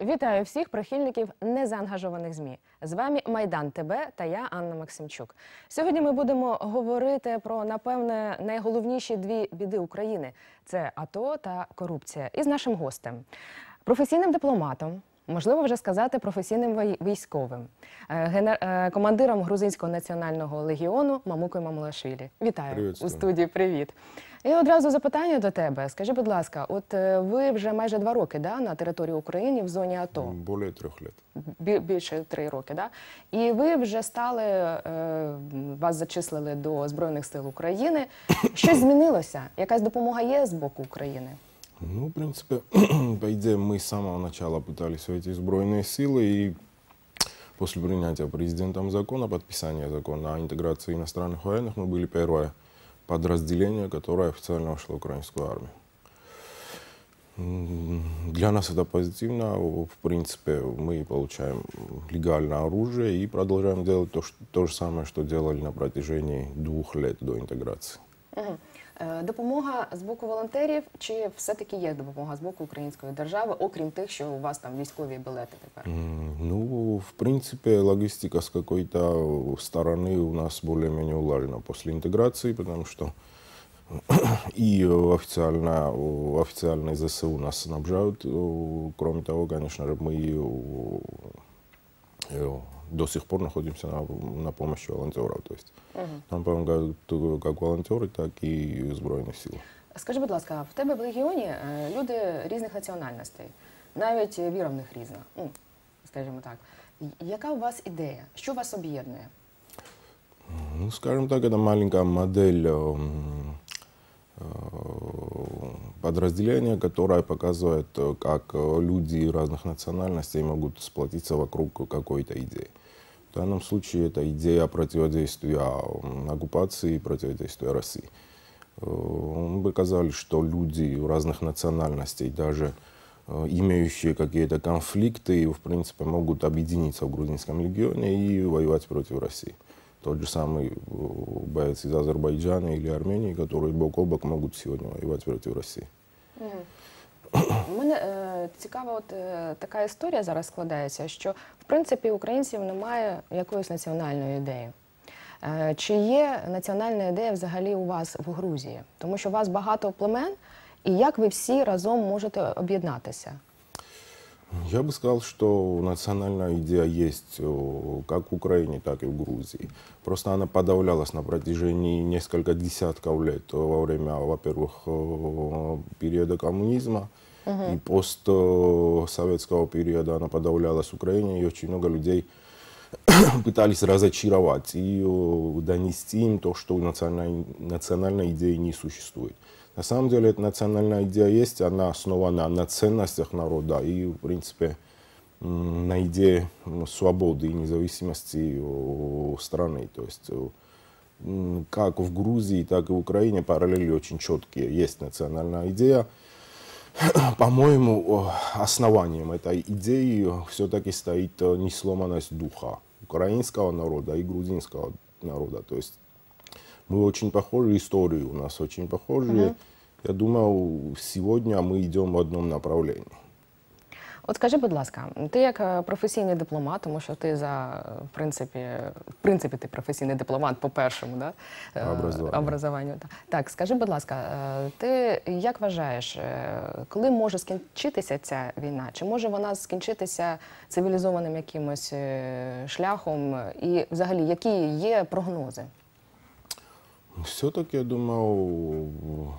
Вітаю всіх прихильників незаангажованих ЗМІ. З вами Майдан ТБ та я Анна Максимчук. Сьогодні ми будемо говорити про напевне найголовніші дві біди України: це АТО та корупція. І з нашим гостем, професійним дипломатом. Можливо, вже сказати професійним військовим, е, генер- е, командиром грузинського національного легіону Мамукою Мамулашвілі. Вітаю у студії. Привіт. І одразу запитання до тебе. Скажи, будь ласка, от е, ви вже майже два роки да, на території України в зоні АТО, Более трех лет. Бі- більше три роки, да? і ви вже стали, е, вас зачислили до Збройних сил України. Щось змінилося? Якась допомога є з боку України? Ну, в принципе, по идее, мы с самого начала пытались войти в сбройные силы, и после принятия президентом закона, подписания закона о интеграции иностранных военных, мы были первое подразделение, которое официально вошло в украинскую армию. Для нас это позитивно. В принципе, мы получаем легальное оружие и продолжаем делать то, что- то же самое, что делали на протяжении двух лет до интеграции. Угу. Допомога з боку волонтерів, чи все-таки є допомога з боку української держави, окрім тих, що у вас там військові білети тепер? М, Ну, в принципе, логистика с какой-то стороны у нас более-менее улажена после интеграции, потому что и официально, официальные ЗСУ нас снабжают. Э, Кроме того, конечно же, мы э, до сих пор находимся на, на помощи волонтеров. То есть нам помогают э, как волонтеры, так и Збройные силы. Скажи, будь ласка, в тебе в легіоні е, люди різних національностей, навіть віра в них різна. Ну, скажімо так. І- Яка у вас ідея? Що вас об'єднує? Ну, скажем так, это маленькая модель эм, э, подразделения, которая показывает, э, как э, люди разных национальностей могут сплотиться вокруг какой-то идеи. В данном случае это идея противодействия оккупации и противодействия России. Э, Мы показали, что люди разных национальностей, даже э, имеющие какие-то конфликты, в принципе, могут объединиться в грузинском легионе и воевать против России. Тот же самый э, боец из Азербайджана или Армении, которые бок о бок могут сегодня воевать против России. У мене е, цікава, от е, така історія зараз складається, що в принципі українців немає якоїсь національної ідеї. Е, чи є національна ідея взагалі у вас в Грузії? Тому що у вас багато племен, і як ви всі разом можете об'єднатися? Я бы сказал, что национальная идея есть э, как в Украине, так и в Грузии. Просто она подавлялась на протяжении нескольких десятков лет э, во время, во-первых, э, периода коммунизма и постсоветского периода она подавлялась в Украине, и очень много людей пытались разочаровать и э, донести им то, что национальной, национальной идеи не существует. На самом деле эта национальная идея есть, она основана на ценностях народа и, в принципе, на идее свободы и независимости о, страны. То есть э, как в Грузии, так и в Украине параллели очень четкие. Есть национальная идея, по-моему, основанием этой идеи все-таки стоит э, несломанность духа украинского народа и грузинского народа. То есть мы очень похожи, истории у нас очень похожие. Я думаю, сегодня мы идем в одном направлении. От скажи, будь ласка, ти як е, професійний дипломат, тому що ти за е, в принципі, в принципі, ти професійний дипломат по першому, да? е, Образуванню. образуванню. так. Так, скажи, будь ласка, ти як вважаєш, коли може скінчитися ця війна? Чи може вона скінчитися цивілізованим якимось шляхом? І взагалі, які є прогнози? Все-таки, я думаю,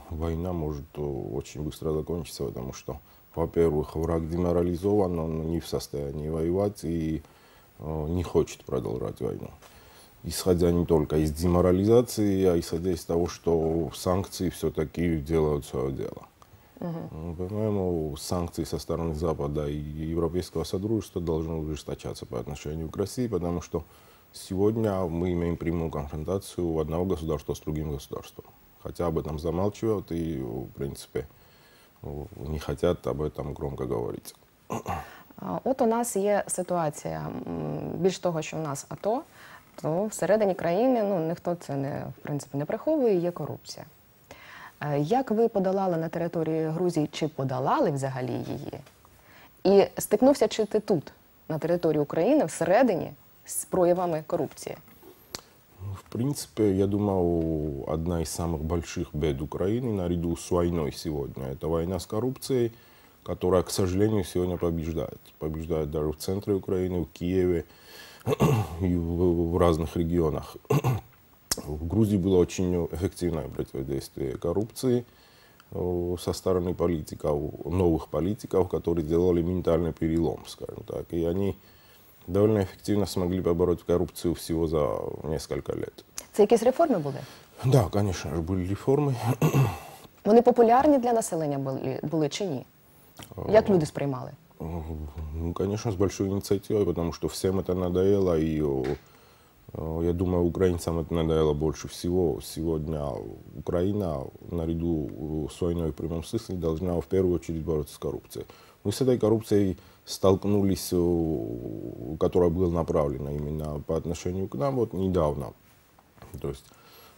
война может э, очень быстро закончиться, потому что, во-первых, враг деморализован, он не в состоянии воевать и э, не хочет продолжать войну. Исходя не только из деморализации, а исходя из того, что санкции все-таки делают свое дело. Ну, По-моему, санкции со стороны Запада и Европейского Содружества должны ужесточаться по отношению к России, потому что сегодня мы имеем прямую конфронтацию одного государства с другим государством. Хотя об этом замалчивают и, в принципе, не хотят об этом громко говорить. От у нас є ситуація, більш того, що в нас АТО, то всередині країни ну, ніхто це не, в принципі, не приховує, є корупція. Як ви подолали на території Грузії, чи подолали взагалі її? І стикнувся чи ти тут, на території України, всередині, з проявами корупції? В принципе, я думаю, одна из самых больших бед Украины наряду с войной сегодня – это война с коррупцией, которая, к сожалению, сегодня побеждает. Побеждает даже в центре Украины, в Киеве и в, в разных регионах. В Грузии было очень эффективное противодействие коррупции э, со стороны политиков, новых политиков, которые сделали ментальный перелом, скажем так. И они довольно эффективно смогли побороть коррупцию всего за несколько лет. Це якісь реформи були? Да, конечно же, были реформы. Вони популярні для населення були, були чи ні? Як люди сприймали? Ну, конечно, с большой инициативой, потому что всем это надоело, и о, о, я думаю, украинцам это надоело больше всего. Сегодня Украина, наряду э, с войной в прямом смысле, должна в первую очередь бороться с коррупцией. Мы с этой коррупцией столкнулись, о, которая была направлена именно по отношению к нам вот недавно. То есть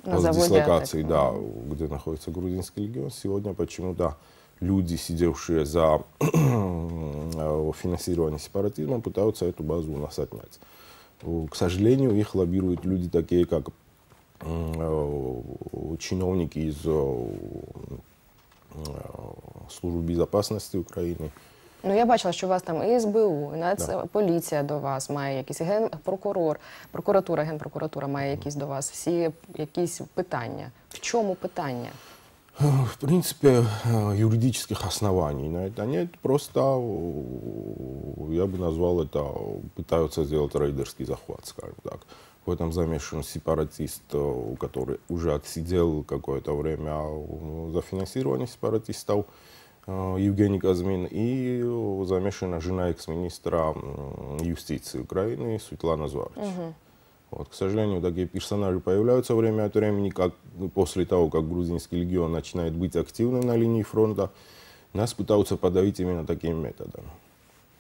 На заводе дислокацией, «Атек», да, где находится грузинский легион, сегодня почему-то люди, сидевшие за э, финансирование сепаратизма, пытаются эту базу у нас отнять. Э, К сожалению, их лоббируют люди такие, как э, чиновники из э, э, службы безопасности Украины. Ну я бачила, що у вас там і СБУ, і Нацполіція до вас має якийсь генпрокурор, прокуратура, генпрокуратура має якісь до вас всі якісь питання. В чому питання? Э, В принципе, э, юридических оснований на это нет. Просто э, я бы назвал это, пытаются сделать рейдерский захват, скажем так. В этом замешан сепаратист, э, который уже отсидел какое-то время э, за финансирование сепаратистов, э, Евгений Казмин, и э, замешана жена экс-министра юстиции Украины Светлана Зварич. Вот, к сожалению, такие персонажи появляются время от времени, как после того, как грузинский легион начинает быть активным на линии фронта, нас пытаются подавить именно такими методами.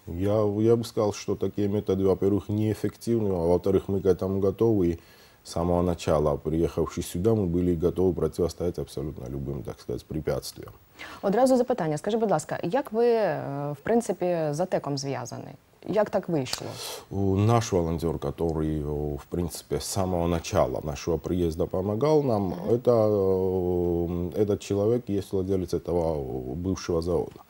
Я, я бы сказал, что такие методы, во-первых, неэффективны, а во-вторых, мы к этому готовы. И с самого начала, приехавшись сюда, мы были готовы противостоять абсолютно любым, так сказать, препятствиям. Одразу запитання. Скажи, будь ласка, як ви е, в принципі з АТЕКом зв'язаний? Як так вийшло? У- Наш волонтер, который, о, в принципе, с самого начала нашего приезда помогал нам, это, э, этот человек есть владелец этого о, бывшего завода.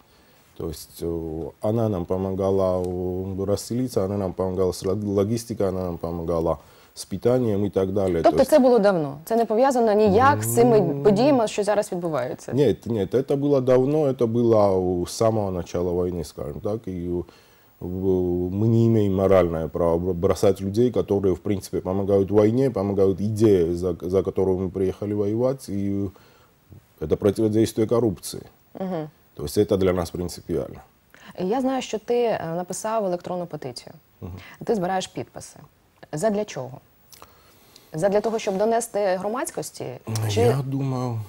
То есть э, она нам помогала о, расселиться, она нам помогала с лог- логистикой, она нам помогала с питанием и так далее. То Тобто есть- це було давно. Це не пов'язано ніяк з цими подіями, що зараз відбуваються. Нет, нет, это было давно, это было у- с самого начала войны, скажем так, и у- в- мы не имеем моральное право бр- бросать людей, которые, в принципе, помогают в войне, помогают идее, за, за которую мы приехали воевать, и это противодействие коррупции. То есть это для нас принципиально. Я знаю, що ти е, написав електронну петицію. Ти збираєш підписи. Задля чого? Задля того, щоб донести громадськості? Чи Я думаю,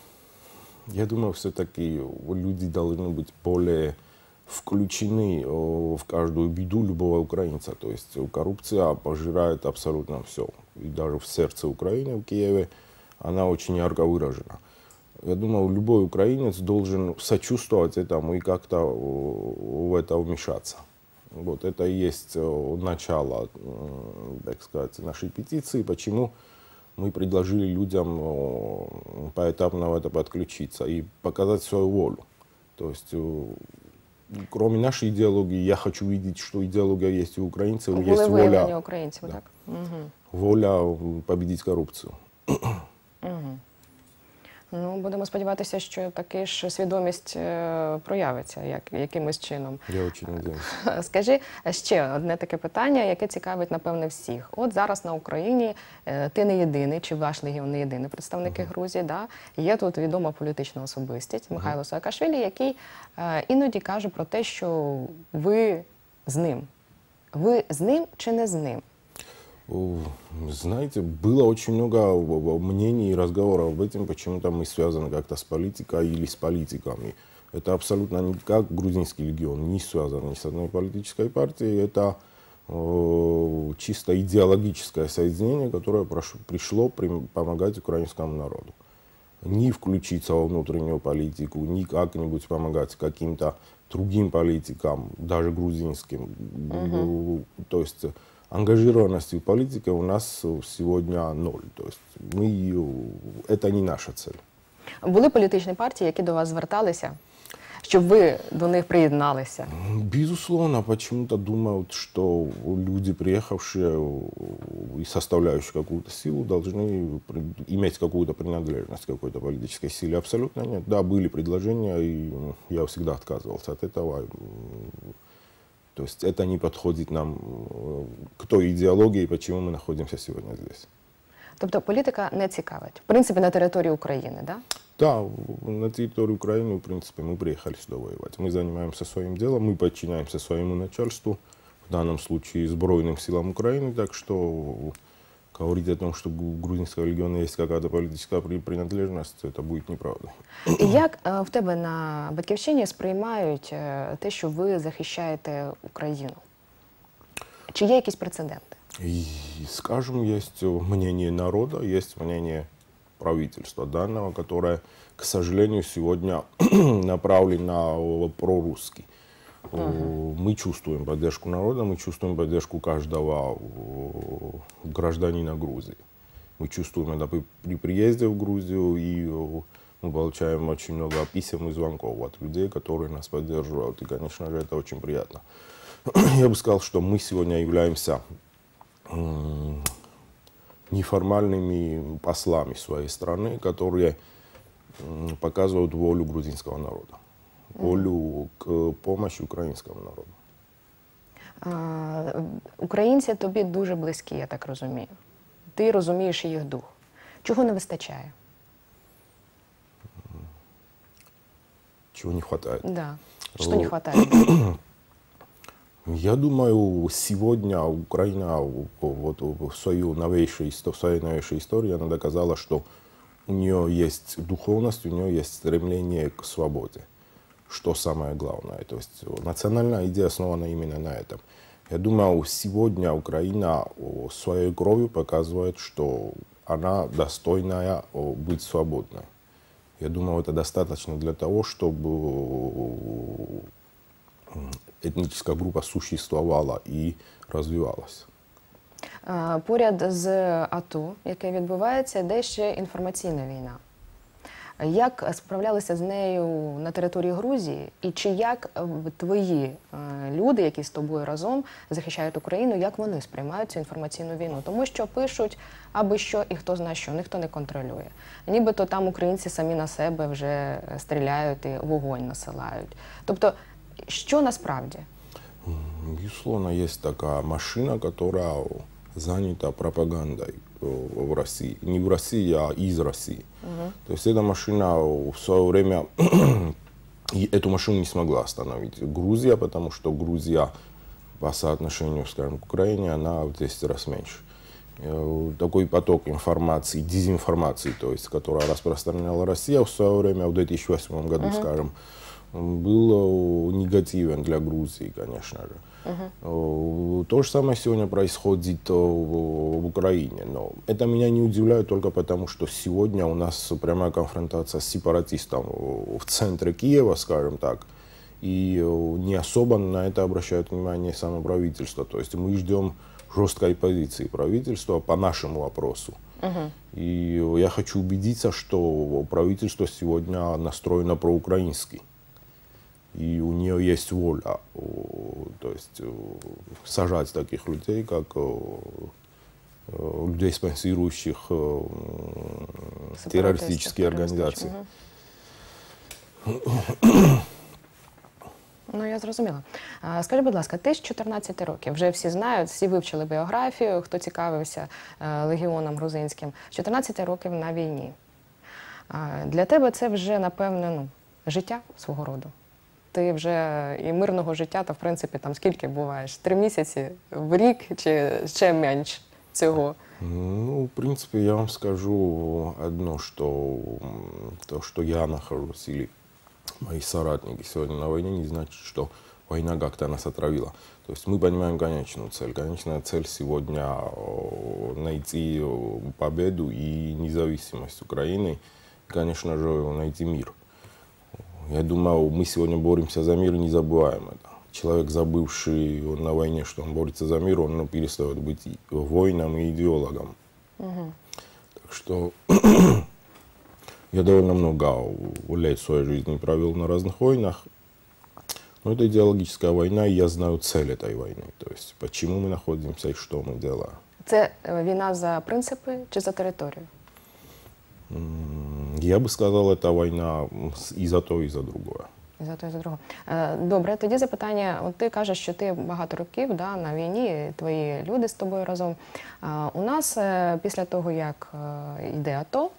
я думаю, все-таки люди должны быть более включены о, в каждую беду любого украинца. То есть э, коррупция пожирает абсолютно все. И даже в сердце Украины, в Киеве, она очень ярко выражена. Я думаю, любой украинец должен сочувствовать этому и как-то о, в это вмешаться. Вот это и есть э, начало, м, так сказать, нашей петиции. Почему мы предложили людям э, поэтапно в это подключиться и показать свою волю. То есть, э, кроме нашей идеологии, я хочу видеть, что идеология есть у украинцев, есть виявлення воля, українців, так? Угу. воля победить коррупцию. Будемо сподіватися, що таки ж свідомість е, проявиться як, якимось чином. Я очень надеюсь. Скажи ще одне таке питання, яке цікавить, напевне, всіх. От зараз на Україні е, ти не єдиний, чи ваш легіон не єдиний представники Грузії. Да? Є тут відома політична особистість Михайло Саакашвілі, який е, іноді каже про те, що ви з ним. Ви з ним чи не з ним? Знаете, было очень много в- мнений и разговоров об этом, почему-то мы связаны как-то с политикой или с политиками. Это абсолютно не как грузинский легион, не связано ни с одной политической партией. Это э, чисто идеологическое соединение, которое прош- пришло прим- помогать украинскому народу. ни включиться во внутреннюю политику, ни как-нибудь помогать каким-то другим политикам, даже грузинским. То есть ангажированности в политике у нас сегодня ноль. То есть мы, это не наша цель. Були політичні партії, які до вас зверталися, щоб ви до них приєдналися. Безусловно, почему-то думают, что люди, приехавшие и составляющие какую-то силу, должны при- иметь какую-то принадлежность к какой-то политической силе. Абсолютно нет. Да, были предложения, и я всегда отказывался от этого. М, То есть это не подходит нам э, к той идеологии, почему мы находимся сегодня здесь. Тобто політика не цікавить. В принципі, на території України, да? Да, в- на территории Украины, в принципе, мы приехали сюда воевать. Мы занимаемся своим делом, мы подчиняемся своему начальству, в данном случае Сбройным силам Украины, так что говорить о том, что у грузинского легиона есть какая-то политическая при- принадлежность, это будет неправдой. І як е, в тебе на батьківщині сприймають е, те, що ви захищаєте Україну? Чи є якісь прецеденти? И, скажем, есть мнение народа, есть мнение правительства данного, которое, к сожалению, сегодня направлено прорусски. Мы чувствуем поддержку народа, мы чувствуем поддержку каждого гражданина Грузии. Мы чувствуем это при- при приезде в Грузию, и мы получаем очень много писем и звонков от людей, которые нас поддерживают. И, конечно же, это очень приятно. Я бы сказал, что мы сегодня являемся неформальными послами своей страны, которые показывают волю грузинского народа, волю к помощи украинскому народу. Е, Українці тобі дуже близькі, я так розумію. Ти розумієш їх дух. Чого не вистачає? Чего не хватает? Да. Що не вистачає? Я думаю, сегодня Украина вот в, свою новейшей, в своей новейшей истории она доказала, что у нее есть духовность, у нее есть стремление к свободе, что самое главное. То есть национальная идея основана именно на этом. Я думаю, сегодня Украина о, своей кровью показывает, что она достойная о, быть свободной. Я думаю, это достаточно для того, чтобы м, этническая группа существовала и развивалась. Е, Поряд з АТО, яке відбувається, йде ще інформаційна війна. Як справлялися з нею на території Грузії, і чи як е, твої е, люди, які з тобою разом захищають Україну, як вони сприймають цю інформаційну війну? Тому що пишуть аби що і хто знає що, ніхто не контролює. Нібито там українці самі на себе вже стріляють і вогонь насилають. Тобто, що насправді? Безусловно, есть такая машина, которая занята пропагандой э, в России. Не в России, а из России. То есть эта машина в свое время, эту машину не смогла остановить Грузия, потому что Грузия по соотношению, скажем, к Украине, она в 10 раз меньше. Э, Такой поток информации, дезинформации, то есть, которая распространяла Россия в свое время, в 2008 году, скажем, был негативен для Грузии, конечно же. Э, То же самое сегодня происходит э, в Украине. Но это меня не удивляет только потому, что сегодня у нас прямая конфронтация с сепаратистом в центре Киева, скажем так. И э, не особо на это обращает внимание само правительство. То есть мы ждем жесткой позиции правительства по нашему вопросу. И э, я хочу убедиться, что правительство сегодня настроено проукраински. И у нее есть воля, о, то есть э, сажать таких людей, как э, э, людей, спонсирующих э, м, террористические организации. Мгм. Ну, я зрозуміла. А, Скажи, будь ласка, ти з 14 років, вже всі знають, всі вивчили біографію, хто цікавився е, легіоном грузинським. З 14 років на війні. А, Для тебе це вже, напевне, ну, життя свого роду. Ти вже і мирного життя, та в принципі там скільки буваєш? Три місяці в рік чи ще менш цього? Ну, в принципе, я вам скажу одно, что то, что я нахожусь или мои соратники сегодня на войне, не значит, что война как-то нас отравила. То есть мы понимаем цель. Конечная цель сегодня о, найти о, победу и независимость Украины. конечно же, найти мир. Я думаю, мы сегодня боремся за мир и не забываем это. Человек, забывший на войне, что он борется за мир, он ну, перестает быть воином и идеологом. Так что я довольно много лет своей жизни провел на разных войнах. Но это идеологическая война, и я знаю цель этой войны. То есть, почему мы находимся и что мы делаем. Це е, війна за принципи чи за територію? Я бы сказал, это война с- и за то, и за другое. І за то, і за другого. Е, Добре, тоді запитання. От ти кажеш, що ти багато років да, на війні, твої люди з тобою разом. У нас е, після того, як е, йде АТО, е,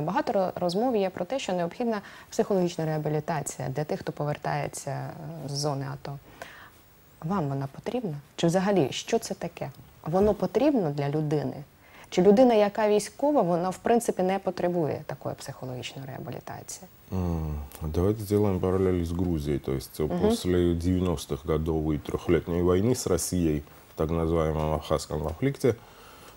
багато ро- розмов є про те, що необхідна психологічна реабілітація для тих, хто повертається е, з зони АТО. Вам вона потрібна? Чи взагалі що це таке? Воно потрібно для людини? Чи людина, яка військова, вона в принципі не потребує такої психологічної реабілітації? М, Давайте сделаем параллель с Грузией. То есть э, после 90-х годов и трехлетней войны с Россией в так называемом Абхазском конфликте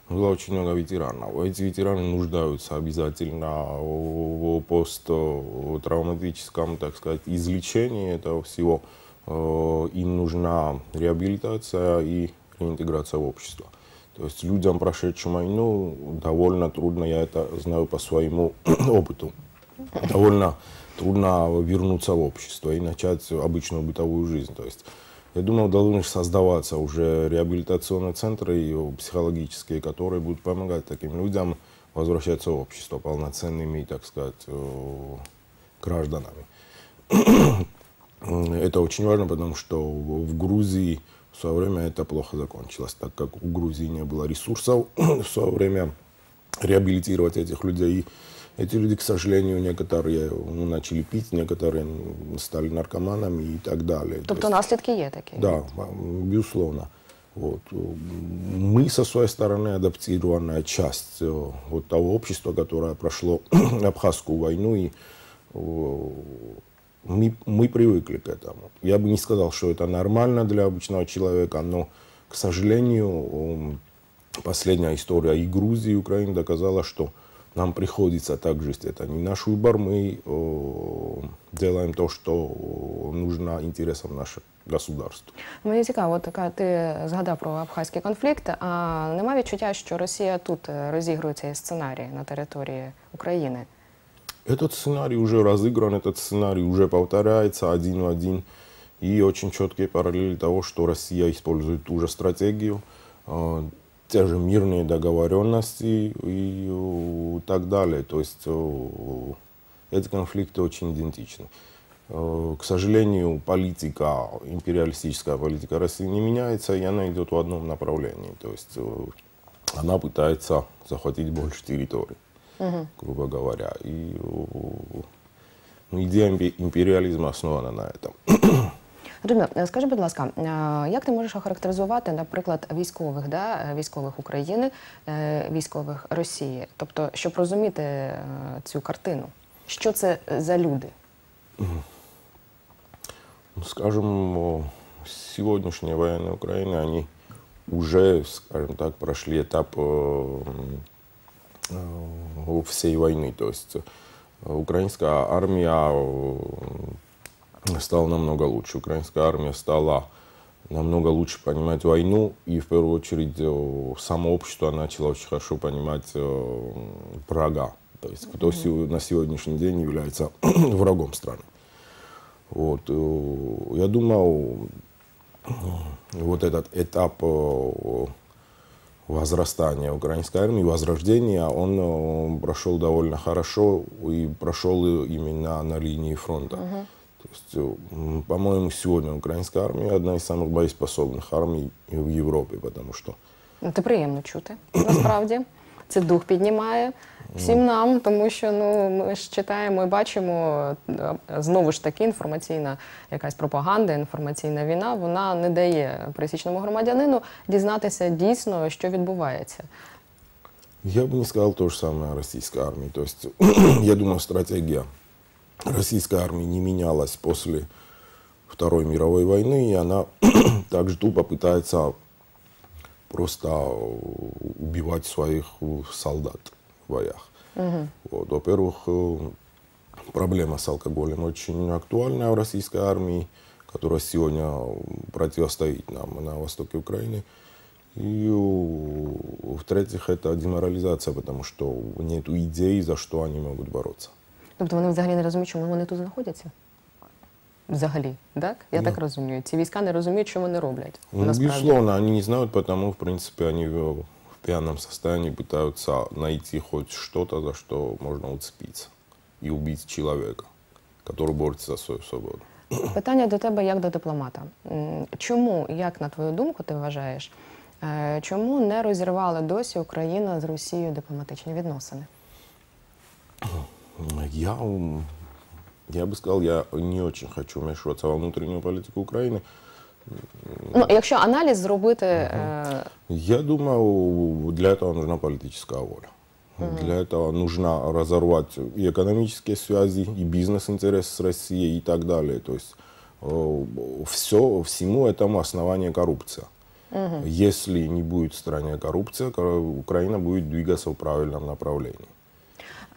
было очень много ветеранов. Эти ветераны нуждаются обязательно в посттравматическом, так сказать, излечении этого всего. Э, Им нужна реабилитация и реинтеграция в общество. То есть людям, прошедшим войну, довольно трудно, я это знаю по своему опыту, довольно трудно вернуться в общество и начать обычную бытовую жизнь. То есть, я думаю, должны создаваться уже реабилитационные центры и психологические, которые будут помогать таким людям возвращаться в общество полноценными, так сказать, э, гражданами. Это очень важно, потому что в в Грузии в свое время это плохо закончилось, так как у Грузии не было ресурсов в свое время реабилитировать этих людей. И эти люди, к сожалению, некоторые ну, начали пить, некоторые м, стали наркоманами и так далее. То Тобто есть- наслідки є такі? да, м, безусловно. Вот. Мы со своей стороны адаптированная часть э, вот того общества, которое прошло Абхазскую войну, и э, мы, мы привыкли к этому. Я бы не сказал, что это нормально для обычного человека, но, к сожалению, м, последняя история и Грузии, и Украины доказала, что нам приходится так жить. Это не наш выбор, мы э, делаем то, что э, нужно интересам нашего государства. Мені цікаво, така ти згадав про абхазький конфлікт. А нема відчуття, що Росія тут е, розігрує цей сценарій на території України? Этот сценарий уже разыгран, этот сценарий уже повторяется один в один. И очень четкие параллели того, что Россия использует ту же стратегию, э, те же мирные договоренности и э, так далее. То есть э, эти конфликты очень идентичны. К сожалению, политика, империалистическая политика России не меняется, и она идет в одном направлении. То есть она пытается захватить больше территорий, грубо говоря. И э, ну, идея импе- империализма основана на этом. Римно, е, скажи, будь ласка, е, як ти можеш охарактеризувати, наприклад, військових, да, е, військових України, е, військових Росії? Тобто, щоб розуміти е, цю картину, що це за люди? Ну, скажем, о, сегодняшние военные Украины, они уже, скажем так, прошли этап э, э, всей войны. То есть э, украинская армия э, стала намного лучше. Украинская армия стала намного лучше понимать войну, и в первую очередь э, само общество начало очень хорошо понимать э, врага. То есть кто на сегодняшний день является врагом страны. Вот, э, я думаю, э, вот этот этап э, возрастания украинской армии, возрождения, он э, прошел довольно хорошо и прошел именно на линии фронта. То есть, э, по-моему, сегодня украинская армия одна из самых боеспособных армий в Европе, потому что Це приємно чути, насправді. Це дух піднімає всім нам, тому що ну ми ж читаємо і бачимо е, знову ж таки інформаційна якась пропаганда, інформаційна війна. Вона не дає пересічному громадянину дізнатися дійсно, що відбувається. Я бы не сказал то же самое о российской армии. То есть, я думаю, стратегия российской армии не менялась после Второй мировой войны, и она также тупо пытается просто э, убивать своих э, солдат в боях. Вот. Во-первых, э, проблема с алкоголем очень актуальная в российской армии, которая сегодня противостоит нам на востоке Украины. И у- в-третьих, это деморализация, потому что нет идей, за что они могут бороться. Тобто вони взагалі не розуміють, чому вони тут знаходяться? Взагалі, так? Я Ну. так розумію. Ці війська не розуміють, що вони роблять. Ну, безусловно, они не знают, потому, в принципе, они в, пьяном состоянии пытаются найти хоть что-то, за что можно уцепиться и убить человека, который борется за свою свободу. Питання до тебе як до дипломата. Чому, як на твою думку, ти вважаєш, е, чому не розірвали досі Україна з Росією дипломатичні відносини? Я, я бы сказал, я не очень хочу вмешиваться во внутреннюю политику Украины. Ну, якщо аналіз зробити, е, Я думаю, для этого нужна политическая воля. Для этого нужно разорвать и экономические связи, и бизнес-интересы с Россией и так далее. То есть все, всему этому основание коррупция. Если не будет в стране коррупция, ко- Украина будет двигаться в правильном направлении.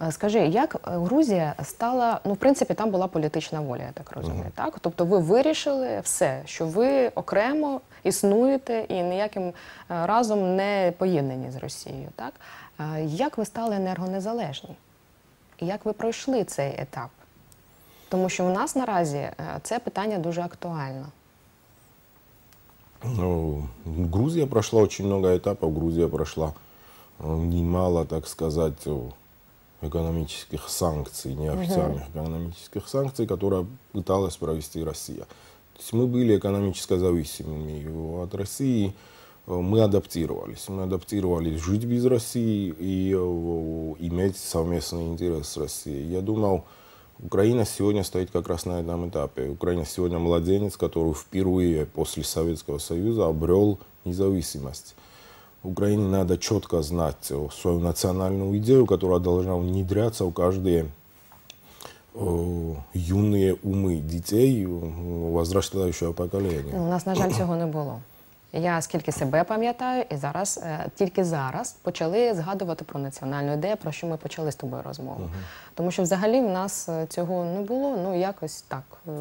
Е, Скажи, як е, Грузія стала, ну в принципі, там була політична воля, я так розумію. Так, тобто ви вирішили все, що ви окремо існуєте і ніяким е, разом не поєднані з Росією. Так Е, як ви стали енергонезалежні? І Як ви пройшли цей етап? Тому що у нас наразі е, це питання дуже актуально. Ну, Грузия прошла очень много этапов. Грузия прошла э, немало, так сказать, э, Экономических санкций, неофициальных экономических санкций, которые пыталась провести Россия. То есть мы были экономически зависимыми от России, э, мы адаптировались. Мы адаптировались жить без России и э, иметь совместный интерес с Россией. Я думал, Украина сегодня стоит как раз на этом этапе. Украина сегодня младенец, который впервые после Советского Союза обрел независимость. Украине надо четко знать э, свою национальную идею, которая должна внедряться в каждые э, юные умы детей э, возрастающего поколения. Ну, у нас, на жаль, цього не було. Я скільки себе пам'ятаю, і зараз е, тільки зараз почали згадувати про національну ідею, про що ми почали з тобою розмову. Тому що взагалі в нас е, цього не було, ну якось так, е,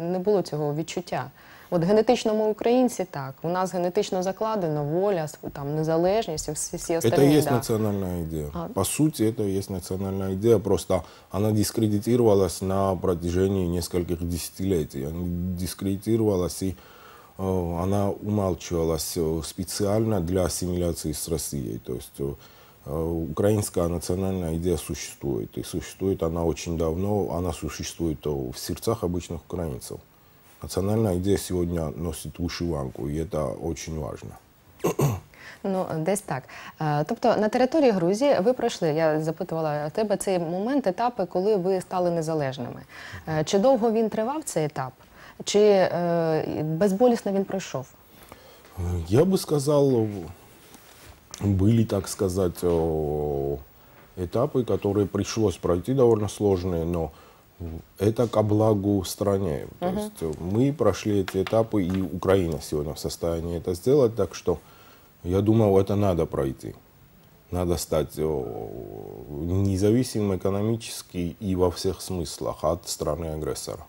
не було цього відчуття. От генетично ми українці так, у нас генетично закладено воля, с- там незалежність і всі, всі Это остальні. и есть да. национальная идея. А- По сути, это и есть национальная идея, просто она дискредитировалась на протяжении нескольких десятилетий. Она дискредитировалась и э, она умалчивалась э, специально для ассимиляции с Россией. То есть э, э, украинская национальная идея существует. И существует она очень давно, она существует э, в сердцах обычных украинцев. Национальная идея сегодня носит вышиванку, и это очень важно. Ну, десь так. Е, Тобто на території Грузії ви пройшли, я запитувала тебе цей момент, етапи, коли ви стали незалежними. Е, Чи довго він тривав цей етап? Чи е, безболісно він пройшов? Я бы сказал, были, так сказать, о, этапы, которые пришлось пройти довольно сложные, но это ко благу стране. То есть э, мы прошли эти этапы, и Украина сегодня в состоянии это сделать, так что я думал, это надо пройти. Надо стать о, независимым экономически и во всех смыслах от страны-агрессора.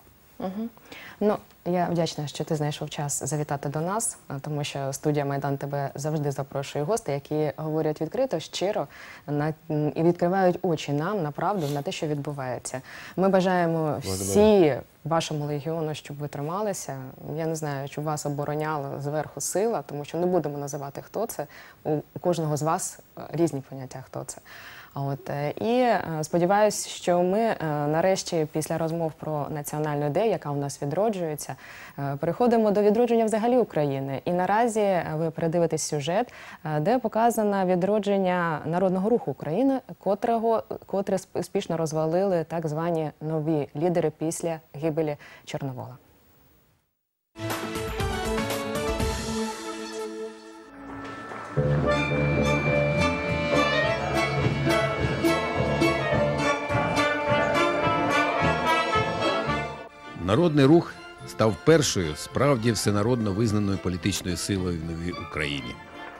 Ну, я вдячна, що ти знайшов час завітати до нас, е, тому що студія Майдан тебе завжди запрошує гостей, які говорять відкрито, щиро на, і відкривають очі нам на правду, на те, що відбувається. Ми бажаємо всі вашому легіону, щоб ви трималися. Я не знаю, щоб вас обороняла зверху сила, тому що не будемо називати, хто це. У, у кожного з вас е, різні поняття, хто це. От е, і е, сподіваюся, що ми е, нарешті, після розмов про національну ідею, яка у нас відроджується, переходимо до відродження взагалі України. І наразі ви передивитесь сюжет, де показано відродження народного руху України, котрого котре сп- успішно розвалили так звані нові лідери після гибелі Чорновола. Народний рух став першою справді всенародно визнаною політичною силою в новій Україні.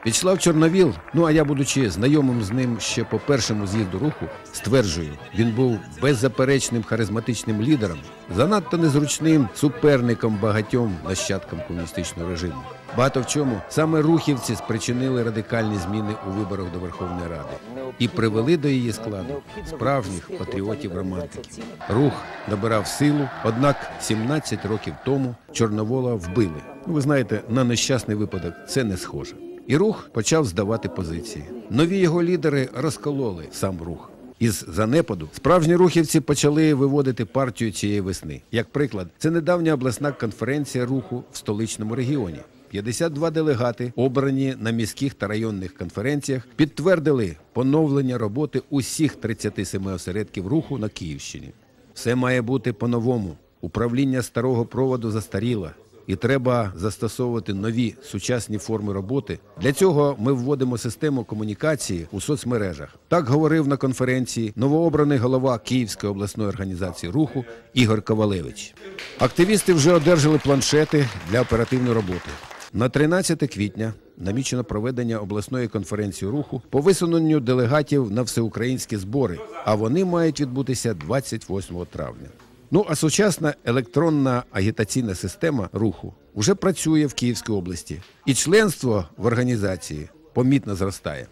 В'ячеслав Чорновіл, ну а я, будучи знайомим з ним ще по першому з'їзду руху, стверджую, він був беззаперечним харизматичним лідером, занадто незручним суперником багатьом нащадкам комуністичного режиму. Багато в чому саме рухівці спричинили радикальні зміни у виборах до Верховної Ради і привели до її складу справжніх патріотів-романтиків. Рух набирав силу, однак 17 років тому Чорновола вбили. Ну, ви знаєте, на нещасний випадок це не схоже. І рух почав здавати позиції. Нові його лідери розкололи сам рух. Із занепаду справжні рухівці почали виводити партію цієї весни. Як приклад, це недавня обласна конференція руху в столичному регіоні. 52 делегати, обрані на міських та районних конференціях, підтвердили поновлення роботи усіх 37 осередків руху на Київщині. Все має бути по-новому. Управління старого проводу застаріло. І треба застосовувати нові сучасні форми роботи. Для цього ми вводимо систему комунікації у соцмережах. Так говорив на конференції новообраний голова Київської обласної організації руху Ігор Ковалевич. Активісти вже одержали планшети для оперативної роботи. На 13 квітня намічено проведення обласної конференції руху по висуненню делегатів на всеукраїнські збори, а вони мають відбутися 28 травня. Ну а сучасна електронна агітаційна система руху вже працює в Київській області, і членство в організації помітно зростає.